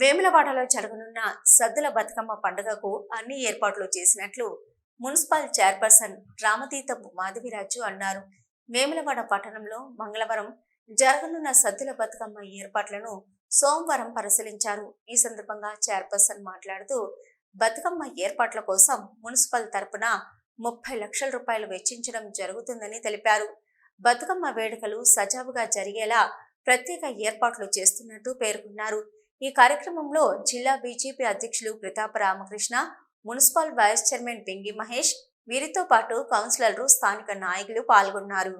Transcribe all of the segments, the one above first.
వేములవాడలో జరగనున్న సద్దుల బతుకమ్మ పండుగకు అన్ని ఏర్పాట్లు చేసినట్లు మున్సిపల్ చైర్పర్సన్ రామతీతపు మాధవిరాజు అన్నారు. వేములవాడ పట్టణంలో మంగళవారం జరగనున్న సద్దుల బతుకమ్మ ఏర్పాట్లను సోమవారం పరిశీలించారు. ఈ సందర్భంగా చైర్పర్సన్ మాట్లాడుతూ బతుకమ్మ ఏర్పాట్ల కోసం మున్సిపల్ తరపున ముప్పై లక్షల రూపాయలు వెచ్చించడం జరుగుతుందని తెలిపారు. బతుకమ్మ వేడుకలు సజావుగా జరిగేలా ప్రత్యేక ఏర్పాట్లు చేస్తున్నట్టు పేర్కొన్నారు. ఈ కార్యక్రమంలో జిల్లా బీజేపీ అధ్యక్షులు Pratapa Ramakrishna municipal vice chairman Pengi Mahesh వీరితో పాటు కౌన్సిలర్లు స్థానిక నాయకులు పాల్గొన్నారు.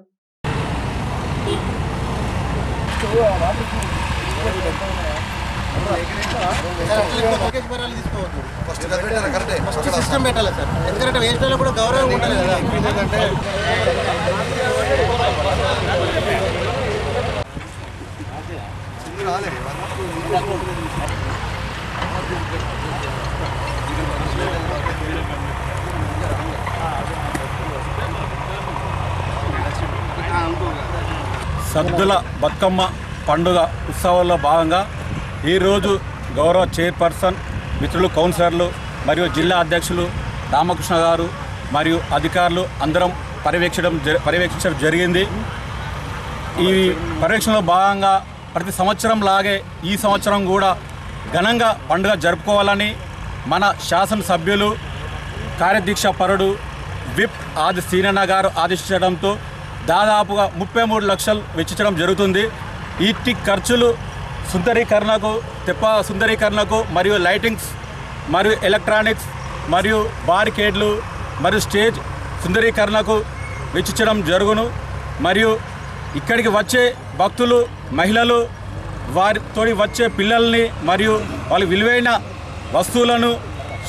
సిస్టమ్ పెట్టాలి సార్. ఎందుకంటే వేస్ట్ కూడా గౌరవం ఉండాలి కదా. సద్దుల బతుకమ్మ పండుగ ఉత్సవాల్లో భాగంగా ఈరోజు గౌరవ చైర్పర్సన్ మిత్రులు కౌన్సిలర్లు మరియు జిల్లా అధ్యక్షులు రామకృష్ణ గారు మరియు అధికారులు అందరం పర్యవేక్షించడం జ- పర్యవేక్షించడం జరిగింది. ఈ పర్యవేక్షణలో భాగంగా ప్రతి సంవత్సరం లాగే ఈ సంవత్సరం కూడా ఘనంగా పండుగ జరుపుకోవాలని మన శాసనసభ్యులు కార్యదీక్ష పరుడు విప్ ఆది సీనన్న గారు ఆదేశించడంతో దాదాపుగా ముప్పై మూడు లక్షలు వెచ్చించడం జరుగుతుంది. వీటి ఖర్చులు సుందరీకరణకు తెప్ప సుందరీకరణకు మరియు లైటింగ్స్ మరియు ఎలక్ట్రానిక్స్ మరియు బారికేడ్లు మరియు స్టేజ్ సుందరీకరణకు వెచ్చించడం జరుగును. మరియు ఇక్కడికి వచ్చే భక్తులు మహిళలు వారితో వచ్చే పిల్లల్ని మరియు వాళ్ళ విలువైన వస్తువులను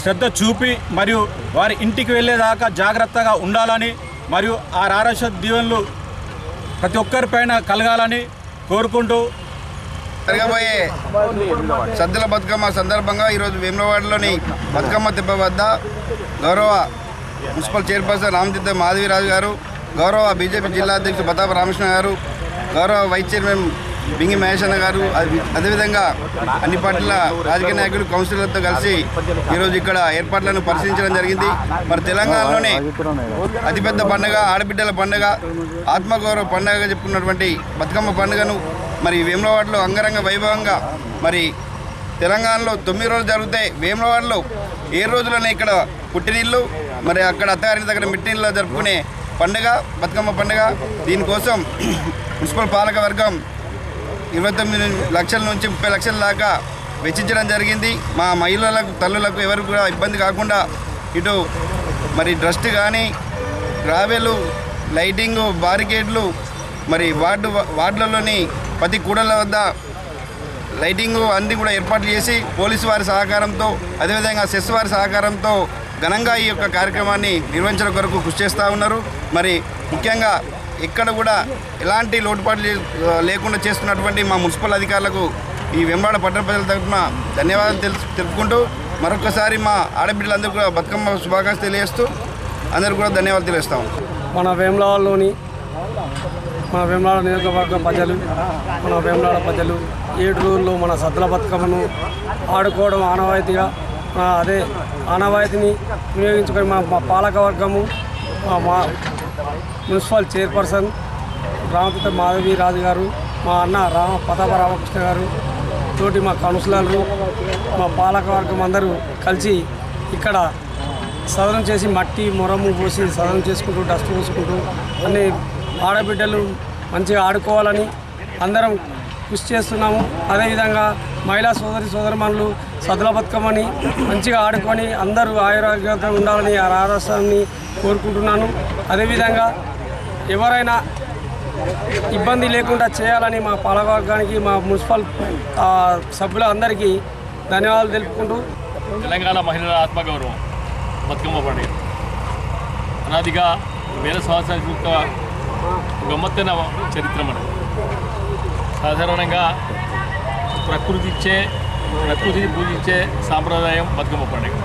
శ్రద్ధ చూపి మరియు వారి ఇంటికి వెళ్ళేదాకా జాగ్రత్తగా ఉండాలని మరియు ఆ ఆరోగ్య దీవెనలు ప్రతి ఒక్కరిపైన కలగాలని కోరుకుంటూ జరగబోయే సద్దుల బతుకమ్మ సందర్భంగా ఈరోజు వేములవాడలోని బతుకమ్మ తిప్ప వద్ద గౌరవ మున్సిపల్ చైర్పర్సన్ రామతీర్థ మాధవిరాజు గారు గౌరవ బీజేపీ జిల్లా అధ్యక్షుడు ప్రతాప రామకృష్ణ గారు గౌరవ వైస్ చైర్మన్ బింగి మహేష్ అన్న గారు అదేవిధంగా అన్ని పార్టీల రాజకీయ నాయకులు కౌన్సిలర్లతో కలిసి ఈరోజు ఇక్కడ ఏర్పాట్లను పరిశీలించడం జరిగింది. మరి తెలంగాణలోనే అతిపెద్ద పండుగ ఆడబిడ్డల పండుగ ఆత్మగౌరవ పండుగగా చెప్పుకున్నటువంటి బతుకమ్మ పండుగను మరి వేములవాడలో అంగరంగ వైభవంగా మరి తెలంగాణలో తొమ్మిది రోజులు జరుగుతాయి వేములవాడలో ఏ రోజులనే ఇక్కడ పుట్టినీళ్ళు మరి అక్కడ అత్తగారి దగ్గర మిట్టినీళ్ళు జరుపుకునే పండగ బతుకమ్మ పండగ. దీనికోసం మున్సిపల్ పాలక వర్గం ఇరవై తొమ్మిది లక్షల నుంచి ముప్పై లక్షల దాకా వెచ్చించడం జరిగింది. మా మహిళలకు తల్లులకు ఎవరు కూడా ఇబ్బంది కాకుండా ఇటు మరి డ్రస్ట్ కానీ గ్రావెలు లైటింగు బారికేడ్లు మరి వార్డు వార్డులలోని ప్రతి కూడల వద్ద లైటింగు అన్ని కూడా ఏర్పాట్లు చేసి పోలీసు వారి సహకారంతో అదేవిధంగా సెస్ వారి సహకారంతో ఘనంగా ఈ యొక్క కార్యక్రమాన్ని నిర్వహించడం కొరకు కృషి చేస్తూ ఉన్నారు. మరి ముఖ్యంగా ఎక్కడ కూడా ఎలాంటి లోటుపాట్లు లే- లేకుండా చేస్తున్నటువంటి మా మున్సిపల్ అధికారులకు ఈ వెంబాడ పట్టణ ప్రజల తరఫున ధన్యవాదాలు తెలుసు తెలుపుకుంటూ మరొకసారి మా ఆడబిడ్డలందరూ కూడా బతుకమ్మ శుభాకాంక్షలు తెలియజేస్తూ అందరూ కూడా ధన్యవాదాలు తెలియజేస్తాం మన వేములవాడలోని మన వేములవాడ నియోజకవర్గ ప్రజలు మన వేములవాడ ప్రజలు ఏడు రోజుల్లో మన సద్దుల బతుకమ్మను ఆడుకోవడం ఆనవాయితీగా అదే ఆనవాయితీని వినియోగించుకొని మా మా పాలకవర్గము మా మా మున్సిపల్ చైర్పర్సన్ రామతీర్థ మాధవి రాజు గారు మా అన్న రామ ప్రతాప రామకృష్ణ గారు తోటి మా కౌన్సిలర్లు మా పాలకవర్గం అందరూ కలిసి ఇక్కడ సదనం చేసి మట్టి మొరము పోసి సదనం చేసుకుంటూ డస్ట్ పోసుకుంటూ అన్ని ఆడబిడ్డలు మంచిగా ఆడుకోవాలని అందరం కృషి చేస్తున్నాము. అదేవిధంగా మహిళా సోదరి సోదరమణులు సదుల బతుకమ్మని మంచిగా ఆడుకొని అందరూ ఆయురాగ్యంగా ఉండాలని ఆ ఆదర్శాన్ని కోరుకుంటున్నాను. అదేవిధంగా ఎవరైనా ఇబ్బంది లేకుండా చేయాలని మా పాలకవర్గానికి మా మున్సిపల్ సభ్యుల సభ్యులందరికీ ధన్యవాదాలు తెలుపుకుంటూ. తెలంగాణ మహిళల ఆత్మగౌరవం బతుకమ్మ పండుగ. అనాదిగా వేల సంవత్సరాల యొక్క గమ్మత్తైన చరిత్ర మనది. సాధారణంగా ప్రకృతి ఇచ్చే ప్రకృతిని పూజించే సాంప్రదాయం బతుకమ్మ పండుగ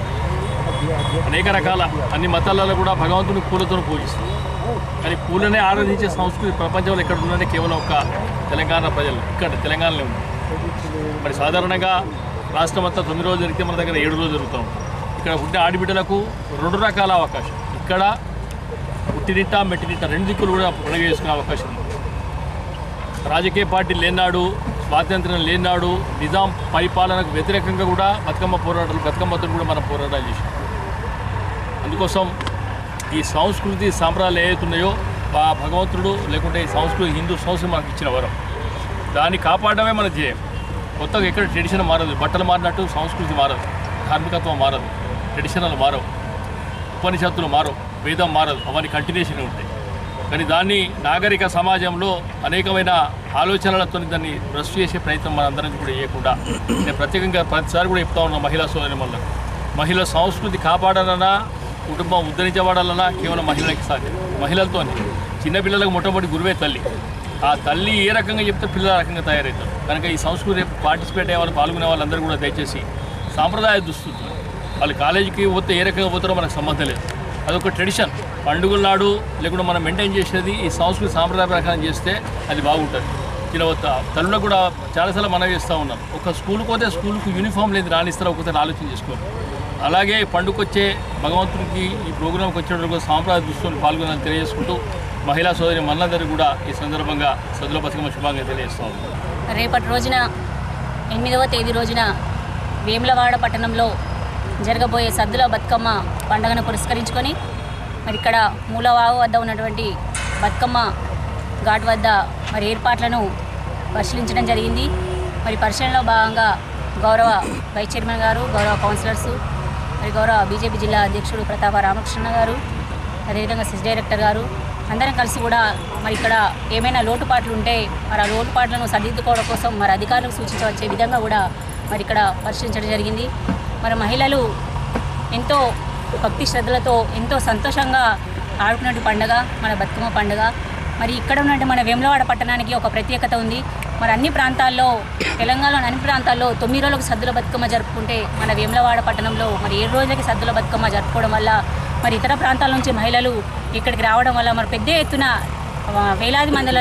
అనేక రకాల అన్ని మతాలలో కూడా భగవంతుని పూలతో పూజిస్తారు. కానీ పూలనే ఆరాధించే సంస్కృతి ప్రపంచంలో ఎక్కడ ఉందంటే కేవలం ఒక తెలంగాణ ప్రజలు ఇక్కడ తెలంగాణలో ఉంది. మరి సాధారణంగా రాష్ట్రం అంతా తొమ్మిది రోజులు జరిగితే మన దగ్గర ఏడు రోజులు జరుగుతాం. ఇక్కడ పుట్టిన ఆడబిడ్డలకు రెండు రకాల అవకాశం. ఇక్కడ పుట్టినిట్ట మెట్టినిట్ట రెండు దిక్కులు కూడా పండుగ చేసుకునే అవకాశం ఉంది. రాజకీయ పార్టీ లేనాడు స్వాతంత్ర్యం లేనాడు నిజాం పరిపాలనకు వ్యతిరేకంగా కూడా బతుకమ్మ పోరాటాలు బతుకమ్మతో కూడా మనం పోరాటాలు చేసాం అందుకోసం ఈ సంస్కృతి సాంప్రదాయాలు ఏవైతున్నాయో ఆ భగవంతుడు లేకుంటే ఈ సంస్కృతి హిందూ సంస్కృతి మనకు ఇచ్చిన వరం. దాన్ని కాపాడమే మన ధ్యేయం. కొత్తగా ఎక్కడ ట్రెడిషన్ మారదు. బట్టలు మారినట్టు సంస్కృతి మారదు. ధార్మికత్వం మారదు. ట్రెడిషనల్ మారవు. ఉపనిషత్తులు మారవు. వేదం మారదు. అవన్నీ కంటిన్యూషన్ ఉంటాయి. కానీ దాన్ని నాగరిక సమాజంలో అనేకమైన ఆలోచనలతో దాన్ని బ్రష్ చేసే ప్రయత్నం మనందరం కూడా చేయకుండా నేను ప్రత్యేకంగా ప్రతిసారి కూడా చెప్తా ఉన్నాను మహిళా సోదరి వల్ల మహిళ సంస్కృతి కాపాడాలన్నా కుటుంబం ఉద్ధరించబడాలన్నా కేవలం మహిళలకి సాధ్యం. మహిళలతోనే. చిన్నపిల్లలకు మొట్టమొదటి గురువే తల్లి. ఆ తల్లి ఏ రకంగా చెప్తే పిల్లల రకంగా తయారవుతారు. కనుక ఈ సంస్కృతి పార్టిసిపేట్ అయ్యే వాళ్ళు పాల్గొనే వాళ్ళందరూ కూడా దయచేసి సాంప్రదాయ దుస్తులు. వాళ్ళు కాలేజీకి పోతే ఏ రకంగా పోతారో మనకు సంబంధం లేదు. అదొక ట్రెడిషన్. పండుగల నాడు లేకుండా మనం మెయింటైన్ చేసేది ఈ సంస్కృతి సాంప్రదాయ ప్రకారం చేస్తే అది బాగుంటుంది. ఇలా తల్లులకు కూడా చాలాసార్లు మనం చేస్తూ ఉన్నాం. ఒక స్కూల్కి పోతే స్కూల్కి యూనిఫామ్ లేదు రాణిస్తారో ఒకసారి ఆలోచన చేసుకోండి. అలాగే పండుగొచ్చే భగవంతుడికి ఈ ప్రోగ్రాంకి వచ్చేటప్పుడు సాంప్రదాయ దృష్టిని పాల్గొనాలని తెలియజేసుకుంటూ మహిళా సోదరి మనందరూ కూడా ఈ సందర్భంగా సదుల బతుకమ్మ శుభాంగా తెలియజేస్తాం రేపటి రోజున ఎనిమిదవ తేదీ రోజున వేములవాడ పట్టణంలో జరగబోయే సద్దుల బతుకమ్మ పండుగను పురస్కరించుకొని మరి ఇక్కడ మూలవాగు వద్ద ఉన్నటువంటి బతుకమ్మ ఘాట్ వద్ద మరి ఏర్పాట్లను పరిశీలించడం జరిగింది. మరి పరిశీలనలో భాగంగా గౌరవ వైస్ చైర్మన్ గారు గౌరవ కౌన్సిలర్స్ మరి గౌరవ బీజేపీ జిల్లా అధ్యక్షుడు ప్రతాప రామకృష్ణ గారు అదేవిధంగా సిస్ డైరెక్టర్ గారు అందరం కలిసి కూడా మరి ఇక్కడ ఏమైనా లోటుపాట్లు ఉంటే మరి ఆ లోటుపాట్లను సరిదిద్దుకోవడం కోసం మరి అధికారులకు సూచించవచ్చే విధంగా కూడా మరి ఇక్కడ పరిశీలించడం జరిగింది. మరి మహిళలు ఎంతో భక్తి శ్రద్ధలతో ఎంతో సంతోషంగా ఆడుకున్నట్టు పండుగ మన బతుకమ్మ పండుగ. మరి ఇక్కడ ఉన్నట్టు మన వేములవాడ పట్టణానికి ఒక ప్రత్యేకత ఉంది. మరి అన్ని ప్రాంతాల్లో తెలంగాణలోని అన్ని ప్రాంతాల్లో తొమ్మిది రోజులకు సద్దుల బతుకమ్మ జరుపుకుంటే మన వేములవాడ పట్టణంలో మరి ఏడు రోజులకి సద్దుల బతుకమ్మ జరుపుకోవడం వల్ల మరి ఇతర ప్రాంతాల నుంచి మహిళలు ఇక్కడికి రావడం వల్ల మరి పెద్ద ఎత్తున వేలాది మందిల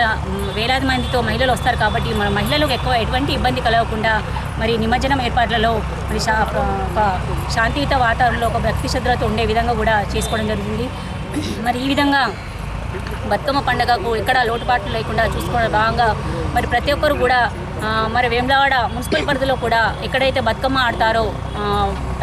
వేలాది మందితో మహిళలు వస్తారు కాబట్టి మన మహిళలకు ఎక్కువ ఎటువంటి ఇబ్బంది కలగకుండా మరి నిమజ్జనం ఏర్పాట్లలో మరి శా ఒక శాంతియుత వాతావరణంలో ఒక భక్తి శ్రద్ధలతో ఉండే విధంగా కూడా చేసుకోవడం జరుగుతుంది మరి ఈ విధంగా బతుకమ్మ పండుగకు ఎక్కడ లోటుపాట్లు లేకుండా చూసుకోవడం భాగంగా మరి ప్రతి ఒక్కరు కూడా మరి వేములవాడ మున్సిపల్ పరిధిలో కూడా ఎక్కడైతే బతుకమ్మ ఆడతారో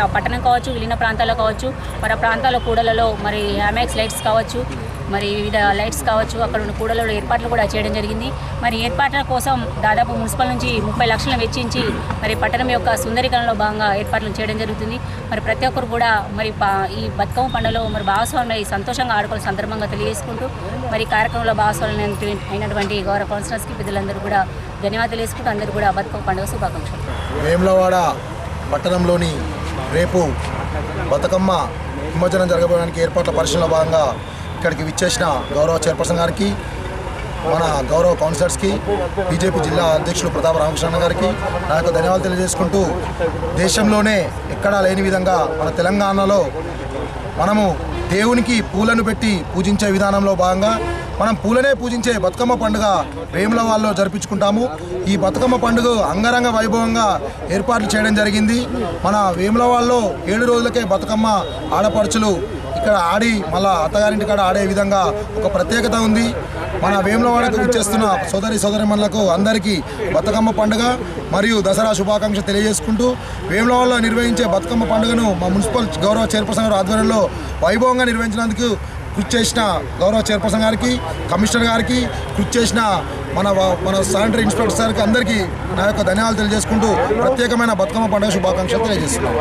పట్టణం కావచ్చు విలీన ప్రాంతాల్లో కావచ్చు మరి ఆ ప్రాంతాల కూడలలో మరి హ్యామాక్స్ లైట్స్ కావచ్చు మరి వివిధ లైట్స్ కావచ్చు అక్కడ ఉన్న కూడలలో ఏర్పాట్లు కూడా చేయడం జరిగింది. మరి ఏర్పాట్ల కోసం దాదాపు మున్సిపల్ నుంచి ముప్పై లక్షలను వెచ్చించి మరి పట్టణం యొక్క సుందరీకరణలో భాగంగా ఏర్పాట్లు చేయడం జరుగుతుంది. మరి ప్రతి ఒక్కరు కూడా మరి పా- ఈ బతుకమ్మ పండుగలో మరి భాగస్వామి సంతోషంగా ఆడుకోవాల్సిన సందర్భంగా తెలియజేసుకుంటూ మరి కార్యక్రమంలో భాగస్వామి అయినటువంటి గౌరవ కౌన్సిలర్స్కి పెద్దలందరూ కూడా ధన్యవాదాలు తెలియజేసుకుంటూ అందరూ కూడా బతుకమ్మ పండుగ శుభాకాంక్షలు. వేములవాడ పట్టణంలోని రేపు బతుకమ్మ నిమజ్జనం జరగబోయడానికి ఏర్పాట్ల పరిశీలనలో భాగంగా ఇక్కడికి విచ్చేసిన గౌరవ చైర్పర్సన్ గారికి మన గౌరవ కౌన్సిలర్స్కి బీజేపీ జిల్లా అధ్యక్షులు ప్రతాప రామకృష్ణ గారికి నా యొక్క ధన్యవాదాలు తెలియజేసుకుంటూ దేశంలోనే ఎక్కడా లేని విధంగా మన తెలంగాణలో మనము దేవునికి పూలను పెట్టి పూజించే విధానంలో భాగంగా మనం పూలనే పూజించే బతుకమ్మ పండుగ వేములవాడలో జరిపించుకుంటాము. ఈ బతుకమ్మ పండుగ అంగరంగ వైభవంగా ఏర్పాట్లు చేయడం జరిగింది. మన వేములవాడలో ఏడు రోజులకే బతుకమ్మ ఆడపడుచులు ఇక్కడ ఆడి మళ్ళా అత్తగారింటి కాడ ఆడే విధంగా ఒక ప్రత్యేకత ఉంది. మన వేములవాడకు విచ్చేస్తున్న సోదరి సోదరిమణులకు అందరికీ బతుకమ్మ పండుగ మరియు దసరా శుభాకాంక్ష తెలియజేసుకుంటూ వేములవాడలో నిర్వహించే బతుకమ్మ పండుగను మా మున్సిపల్ గౌరవ చైర్పర్సన్ గారు ఆధ్వర్యంలో వైభవంగా నిర్వహించినందుకు కృషి చేసిన గౌరవ చైర్పర్సన్ గారికి కమిషనర్ గారికి కృషి చేసిన మన మన శానిటరీ ఇన్స్పెక్టర్ సార్కి అందరికీ నా యొక్క ధన్యవాదాలు తెలియజేసుకుంటూ ప్రత్యేకమైన బతుకమ్మ పండుగ శుభాకాంక్షలు తెలియజేస్తున్నాను.